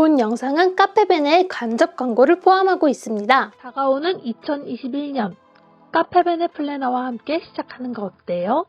본 영상은 카페벤의 간접 광고를 포함하고 있습니다. 다가오는 2021년 카페벤의 플래너와 함께 시작하는 거 어때요?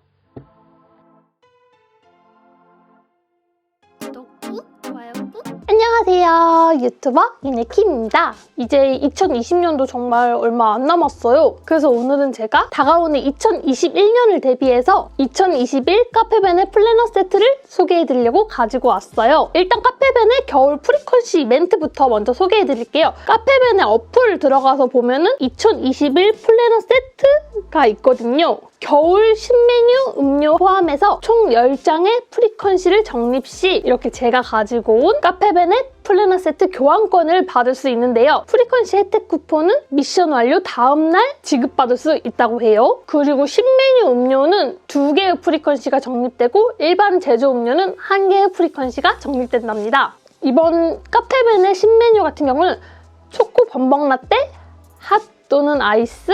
안녕하세요. 유튜버 이네키입니다. 이제 2020년도 정말 얼마 안 남았어요. 그래서 오늘은 제가 다가오는 2021년을 대비해서 2021 카페벤의 플래너 세트를 소개해드리려고 가지고 왔어요. 일단 카페벤의 겨울 프리퀀시 이벤트부터 먼저 소개해드릴게요. 카페벤의 어플 들어가서 보면은 2021 플래너 세트가 있거든요. 겨울 신메뉴 음료 포함해서 총 10장의 프리퀀시를 적립 시 이렇게 제가 가지고 온 카페벤의 플래너 세트 교환권을 받을 수 있는데요. 프리퀀시 혜택 쿠폰은 미션 완료 다음날 지급받을 수 있다고 해요. 그리고 신메뉴 음료는 2개의 프리퀀시가 적립되고 일반 제조 음료는 1개의 프리퀀시가 적립된답니다. 이번 카페벤의 신메뉴 같은 경우는 초코 범벅 라떼, 핫 또는 아이스,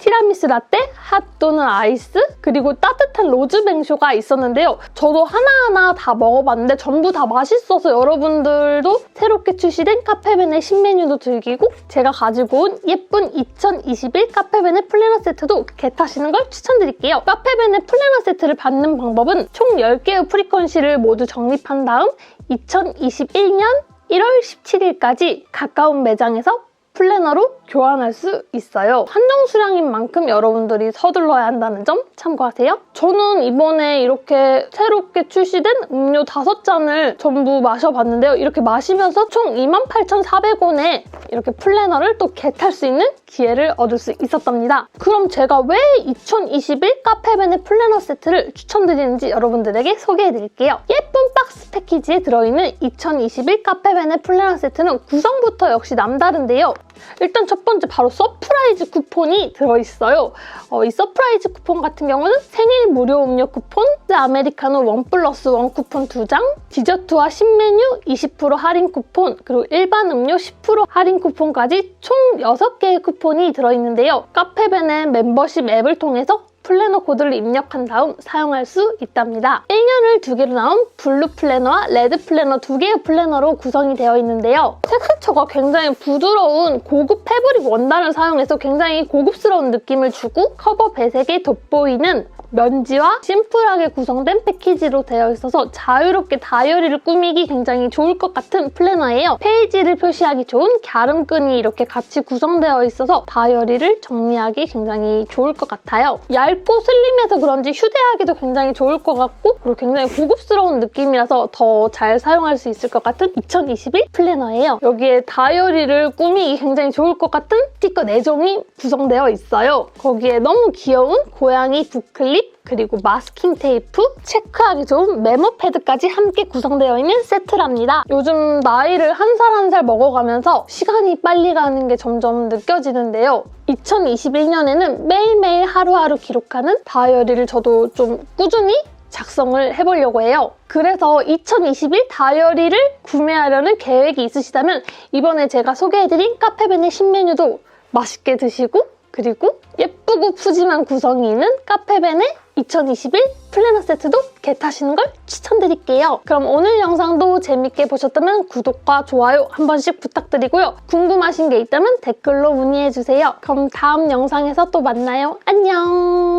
티라미수 라떼, 핫 또는 아이스, 그리고 따뜻한 로즈 뱅쇼가 있었는데요. 저도 하나하나 다 먹어봤는데 전부 다 맛있어서 여러분들도 새롭게 출시된 카페벤의 신메뉴도 즐기고 제가 가지고 온 예쁜 2021 카페벤의 플래너 세트도 겟하시는 걸 추천드릴게요. 카페벤의 플래너 세트를 받는 방법은 총 10개의 프리퀀시를 모두 적립한 다음 2021년 1월 17일까지 가까운 매장에서 플래너로 교환할 수 있어요. 한정 수량인 만큼 여러분들이 서둘러야 한다는 점 참고하세요. 저는 이번에 이렇게 새롭게 출시된 음료 5잔을 전부 마셔봤는데요. 이렇게 마시면서 총 28,400원에 이렇게 플래너를 또 겟할 수 있는 기회를 얻을 수 있었답니다. 그럼 제가 왜 2021 카페벤의 플래너 세트를 추천드리는지 여러분들에게 소개해드릴게요. 예쁜 박스 패키지에 들어있는 2021 카페벤의 플래너 세트는 구성부터 역시 남다른데요. 일단 첫 번째 바로 서프라이즈 쿠폰이 들어있어요. 어, 이 서프라이즈 쿠폰 같은 경우는 생일 무료 음료 쿠폰, 아메리카노 원 플러스 원 쿠폰 2장, 디저트와 신메뉴 20% 할인 쿠폰, 그리고 일반 음료 10% 할인 쿠폰까지 총 6개의 쿠폰이 들어있는데요. 카페벤의 멤버십 앱을 통해서 플래너 코드를 입력한 다음 사용할 수 있답니다. 1년을 두 개로 나온 블루 플래너와 레드 플래너 두 개의 플래너로 구성이 되어 있는데요. 텍스처가 굉장히 부드러운 고급 패브릭 원단을 사용해서 굉장히 고급스러운 느낌을 주고 커버 배색이 돋보이는 면지와 심플하게 구성된 패키지로 되어 있어서 자유롭게 다이어리를 꾸미기 굉장히 좋을 것 같은 플래너예요. 페이지를 표시하기 좋은 갸름끈이 이렇게 같이 구성되어 있어서 다이어리를 정리하기 굉장히 좋을 것 같아요. 얇고 슬림해서 그런지 휴대하기도 굉장히 좋을 것 같고 그리고 굉장히 고급스러운 느낌이라서 더 잘 사용할 수 있을 것 같은 2021 플래너예요. 여기에 다이어리를 꾸미기 굉장히 좋을 것 같은 스티커 4종이 구성되어 있어요. 거기에 너무 귀여운 고양이 부클립 그리고 마스킹 테이프, 체크하기 좋은 메모 패드까지 함께 구성되어 있는 세트랍니다. 요즘 나이를 한 살 한 살 먹어가면서 시간이 빨리 가는 게 점점 느껴지는데요. 2021년에는 매일매일 하루하루 기록하는 다이어리를 저도 좀 꾸준히 작성을 해보려고 해요. 그래서 2021 다이어리를 구매하려는 계획이 있으시다면 이번에 제가 소개해드린 카페벤의 신메뉴도 맛있게 드시고 그리고 예쁘고 푸짐한 구성이 있는 카페벤의 2021 플래너 세트도 겟하시는 걸 추천드릴게요. 그럼 오늘 영상도 재밌게 보셨다면 구독과 좋아요 한 번씩 부탁드리고요. 궁금하신 게 있다면 댓글로 문의해주세요. 그럼 다음 영상에서 또 만나요. 안녕!